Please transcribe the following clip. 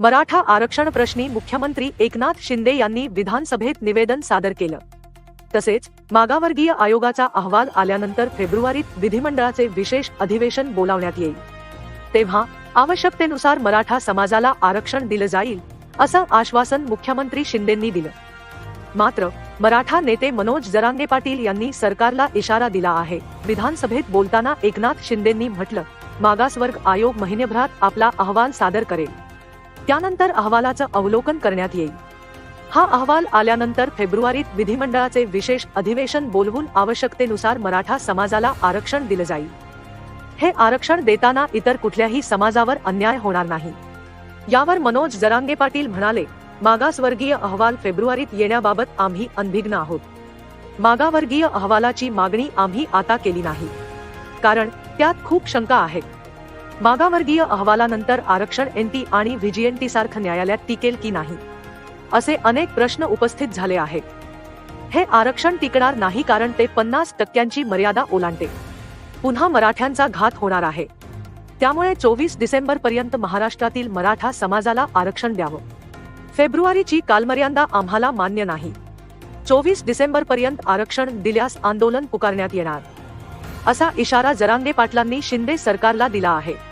मराठा आरक्षण प्रश्नी मुख्यमंत्री एकनाथ शिंदे यांनी विधानसभेत निवेदन सादर केलं. तसेच मागावर्गीय आयोगाचा अहवाल आल्यानंतर फेब्रुवारीत विधिमंडळाचे विशेष अधिवेशन बोलावण्यात येईल. तेव्हा आवश्यकतेनुसार मराठा समाजाला आरक्षण दिलं जाईल असं आश्वासन मुख्यमंत्री शिंदेंनी दिलं. मात्र मराठा नेते मनोज जरांगे पाटील यांनी सरकारला इशारा दिला आहे. विधानसभेत बोलताना एकनाथ शिंदेंनी म्हटलं मागासवर्ग आयोग महिनेभरात आपला अहवाल सादर करेल. त्यानंतर अहवालाचं अवलोकन करण्यात येईल. हा अहवाल आल्यानंतर फेब्रुवारीत विधिमंडळाचे विशेष अधिवेशन बोलवून आवश्यकतेनुसार मराठा समाजाला आरक्षण दिलं जाईल. हे आरक्षण देताना इतर कुठल्याही समाजावर अन्याय होणार नाही. यावर मनोज जरांगे पाटील म्हणाले मागासवर्गीय अहवाल फेब्रुवारीत येण्याबाबत आम्ही अनभिग्न आहोत. मागावर्गीय अहवालाची मागणी आम्ही आता केली नाही. कारण त्यात खूप शंका आहेत. मागावर्गीय अहवालानंतर आरक्षण एनटी आणि व्हीजीएनटी सारखं न्यायालयात टिकेल की नाही? असे अनेक प्रश्न उपस्थित झाले आहेत. हे आरक्षण टिकणार नाही कारण ते पन्नास टक्क्यांची मर्यादा ओलांडते. पुन्हा मराठ्यांचा घात होणार आहे. त्यामुळे चोवीस डिसेंबर पर्यंत महाराष्ट्रातील मराठा समाजाला आरक्षण द्यावं. फेब्रुवारीची कालमर्यादा आम्हाला मान्य नाही. चोवीस डिसेंबर पर्यंत आरक्षण दिल्यास आंदोलन पुकारण्यात येणार. असा इशारा जरांगे पाटलांनी शिंदे सरकारला दिला आहे.